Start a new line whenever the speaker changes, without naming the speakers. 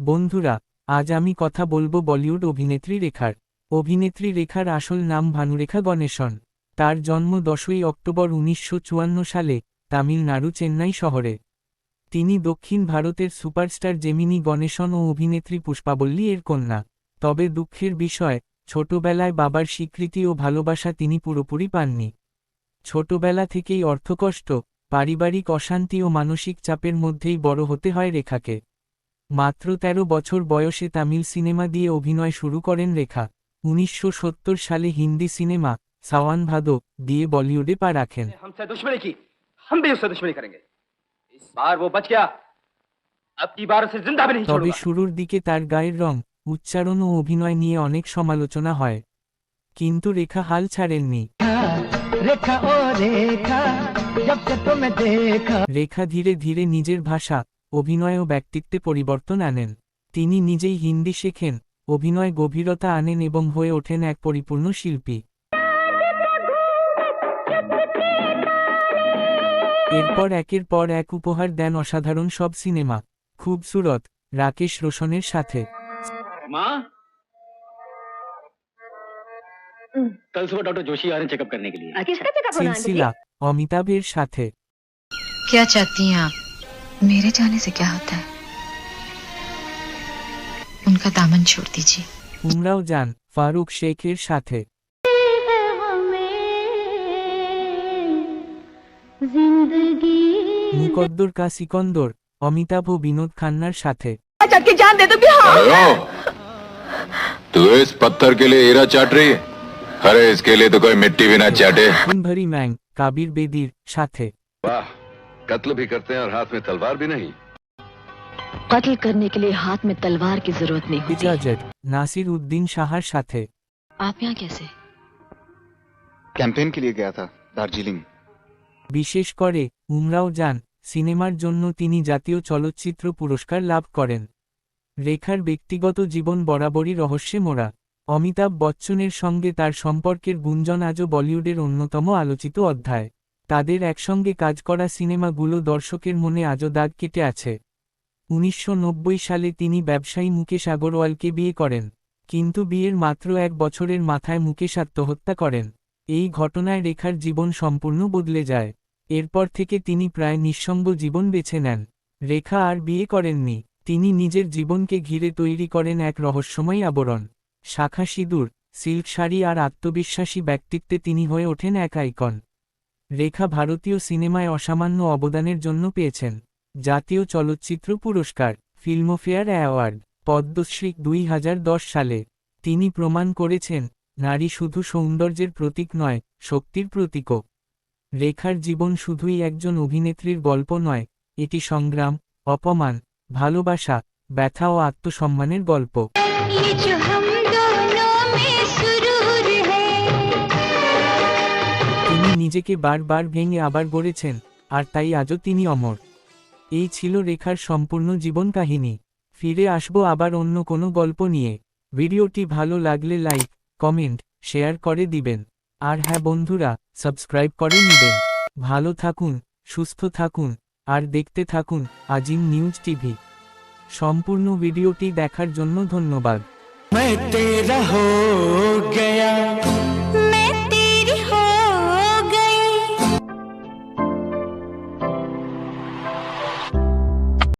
বন্ধুরা আজ আমি কথা বলব বলিউড অভিনেত্রী রেখার। অভিনেত্রী রেখার আসল নাম ভানুরেখা গণেশন। তার জন্ম দশই অক্টোবর উনিশশো চুয়ান্ন সালে তামিলনাড়ু চেন্নাই শহরে। তিনি দক্ষিণ ভারতের সুপারস্টার জেমিনি গণেশন ও অভিনেত্রী পুষ্পাবল্লী এর কন্যা। তবে দুঃখের বিষয় ছোটবেলায় বাবার স্বীকৃতি ও ভালোবাসা তিনি পুরোপুরি পাননি। ছোটবেলা থেকেই অর্থকষ্ট পারিবারিক অশান্তি ও মানসিক চাপের মধ্যেই বড় হতে হয় রেখাকে। মাত্র ১৩ বছর বয়সে তামিল সিনেমা দিয়ে অভিনয় শুরু করেন রেখা। উনিশশো সত্তর সালে হিন্দি সিনেমা সাওয়ান ভাদো দিয়ে বলিউডে পা রাখেন। তবে শুরুর দিকে তার গায়ের রং উচ্চারণ ও অভিনয় নিয়ে অনেক সমালোচনা হয়। কিন্তু রেখা হাল ছাড়েননি।
রেখা ও রেখা দেখা।
রেখা ধীরে ধীরে নিজের ভাষা অভিনয় ও ব্যক্তিত্বে পরিবর্তন আনেন। তিনি নিজেই হিন্দি শেখেন অভিনয় গভীরতা আনেন এবং হয়ে ওঠেন এক পরিপূর্ণ শিল্পী। এরপর একের পর এক উপহার দেন অসাধারণ সব সিনেমা খুবসুরত রাকেশ রোশনের সাথে।
মা कल सुबह डॉक्टर जोशी आ रहे हैं चेकअप करने के लिए
किसका चेकअप होना है आंटी जी?
সিলসিলা অমিতাভের সাথে
क्या चाहती हैं आप मेरे जाने से क्या होता है उनका दामन छोड़ दीजिए
উমরাও যান ফারুক শেখের সাথে
जिंदगी
মুকদ্দর কা সিকন্দর অমিতাভ ও বিনোদ খান্নার সাথে
चट के जान दे दूंगी हाँ
हेलो तू इस पत्थर के लिए हीरा चाट रही है अरे इसके लिए तो कोई मिट्टी भी ना चाटे
ভরি ম্যাং কাবির বেদির সাথে
वाह कत्ल भी करते हैं और हाथ में तलवार भी नहीं
कत्ल करने के लिए हाथ में तलवार की जरूरत नहीं होती
ইজাজত নাসির উদ্দিন সাহার সাথে
आप यहाँ कैसे
कैंपेन के लिए गया था दार्जिलिंग
বিশেষ করে উমরাও যান সিনেমার জন্য তিনি জাতীয় চলচ্চিত্র পুরস্কার লাভ করেন রেখার ব্যক্তিগত জীবন বরাবরই রহস্যে মোড়া অমিতাভ বচ্চনের সঙ্গে তার সম্পর্কের গুঞ্জন আজও বলিউডের অন্যতম আলোচিত অধ্যায়। তাদের একসঙ্গে কাজ করা সিনেমাগুলো দর্শকের মনে আজও দাগ কেটে আছে। উনিশশো নব্বই সালে তিনি ব্যবসায়ী মুকেশ আগরওয়ালকে বিয়ে করেন, কিন্তু বিয়ের মাত্র এক বছরের মাথায় মুকেশ আত্মহত্যা করেন। এই ঘটনায় রেখার জীবন সম্পূর্ণ বদলে যায়। এরপর থেকে তিনি প্রায় নিঃসঙ্গ জীবন বেছে নেন। রেখা আর বিয়ে করেননি, তিনি নিজের জীবনকে ঘিরে তৈরি করেন এক রহস্যময় আবরণ। শাখা সিঁদুর, সিল্ক শাড়ি আর আত্মবিশ্বাসী ব্যক্তিত্বে তিনি হয়ে ওঠেন এক আইকন। রেখা ভারতীয় সিনেমায় অসামান্য অবদানের জন্য পেয়েছেন। জাতীয় চলচ্চিত্র পুরস্কার, ফিল্মফেয়ার অ্যাওয়ার্ড, পদ্মশ্রী দুই হাজার দশ সালে। তিনি প্রমাণ করেছেন, নারী শুধু সৌন্দর্যের প্রতীক নয়, শক্তির প্রতীকও। রেখার জীবন শুধুই একজন অভিনেত্রীর গল্প নয়, এটি সংগ্রাম, অপমান, ভালোবাসা, ব্যথা ও আত্মসম্মানের গল্প। নিজেকে বারবার ভেঙে আবার গড়েছেন আর তাই আজও তিনি অমর এই ছিল রেখার সম্পূর্ণ জীবন কাহিনী ফিরে আসব আবার অন্য কোনো গল্প নিয়ে ভিডিওটি ভালো লাগলে লাইক কমেন্ট শেয়ার করে দিবেন আর হ্যাঁ বন্ধুরা সাবস্ক্রাইব করে নেবেন ভালো থাকুন সুস্থ থাকুন আর দেখতে থাকুন আজিম নিউজ টিভি সম্পূর্ণ ভিডিওটি দেখার জন্য ধন্যবাদ
मैं तेरा हो गया